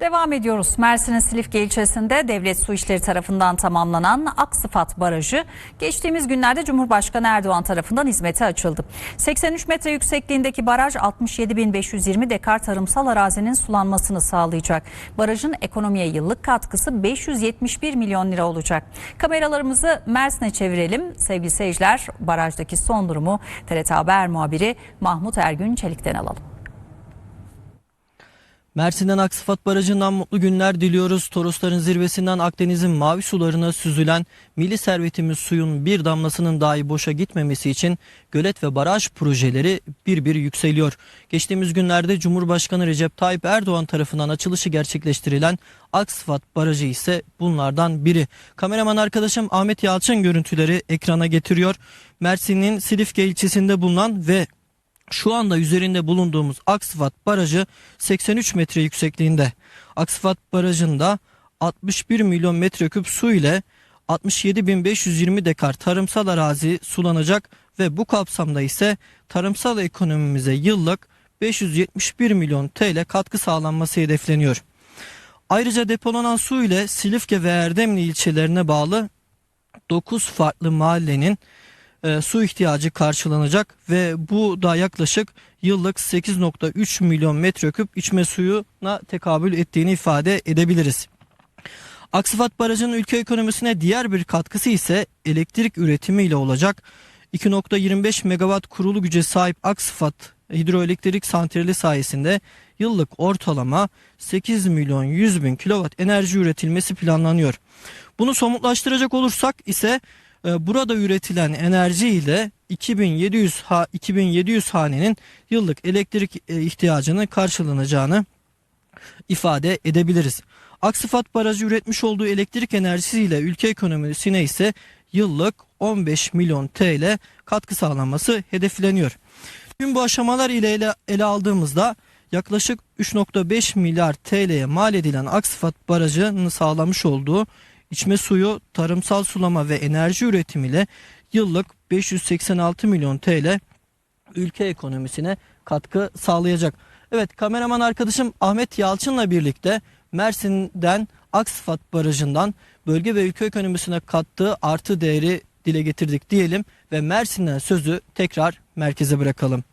Devam ediyoruz. Mersin'in Silifke ilçesinde devlet su işleri tarafından tamamlanan Aksıfat Barajı geçtiğimiz günlerde Cumhurbaşkanı Erdoğan tarafından hizmete açıldı. 83 metre yüksekliğindeki baraj 67.520 dekar tarımsal arazinin sulanmasını sağlayacak. Barajın ekonomiye yıllık katkısı 571 milyon lira olacak. Kameralarımızı Mersin'e çevirelim. Sevgili seyirciler barajdaki son durumu TRT Haber muhabiri Mahmut Ergün Çelik'ten alalım. Mersin'den Aksıfat Barajı'ndan mutlu günler diliyoruz. Torosların zirvesinden Akdeniz'in mavi sularına süzülen milli servetimiz suyun bir damlasının dahi boşa gitmemesi için gölet ve baraj projeleri bir bir yükseliyor. Geçtiğimiz günlerde Cumhurbaşkanı Recep Tayyip Erdoğan tarafından açılışı gerçekleştirilen Aksıfat Barajı ise bunlardan biri. Kameraman arkadaşım Ahmet Yalçın görüntüleri ekrana getiriyor. Mersin'in Silifke ilçesinde bulunan ve şu anda üzerinde bulunduğumuz Aksıfat Barajı 83 metre yüksekliğinde. Aksıfat Barajı'nda 61 milyon metreküp su ile 67.520 dekar tarımsal arazi sulanacak ve bu kapsamda ise tarımsal ekonomimize yıllık 571 milyon TL katkı sağlanması hedefleniyor. Ayrıca depolanan su ile Silifke ve Erdemli ilçelerine bağlı 9 farklı mahallenin e, su ihtiyacı karşılanacak ve bu da yaklaşık yıllık 8.3 milyon metreküp içme suyuna tekabül ettiğini ifade edebiliriz. Aksıfat Barajı'nın ülke ekonomisine diğer bir katkısı ise elektrik üretimiyle olacak. 2.25 megawatt kurulu güce sahip Aksıfat hidroelektrik santrali sayesinde yıllık ortalama 8 milyon 100 bin kilowatt enerji üretilmesi planlanıyor. Bunu somutlaştıracak olursak ise burada üretilen enerji ile 2700 ha, 2700 hanenin yıllık elektrik e, ihtiyacını karşılanacağını ifade edebiliriz. Aksıfat Barajı üretmiş olduğu elektrik enerjisiyle ülke ekonomisine ise yıllık 15 milyon TL katkı sağlanması hedefleniyor. Tüm bu aşamalar ile ele, ele aldığımızda yaklaşık 3.5 milyar TL'ye mal edilen Aksıfat Barajı'nın sağlamış olduğu içme suyu, tarımsal sulama ve enerji üretimiyle yıllık 586 milyon TL ülke ekonomisine katkı sağlayacak. Evet kameraman arkadaşım Ahmet Yalçın'la birlikte Mersin'den Aksıfat Barajı'ndan bölge ve ülke ekonomisine kattığı artı değeri dile getirdik diyelim ve Mersin'den sözü tekrar merkeze bırakalım.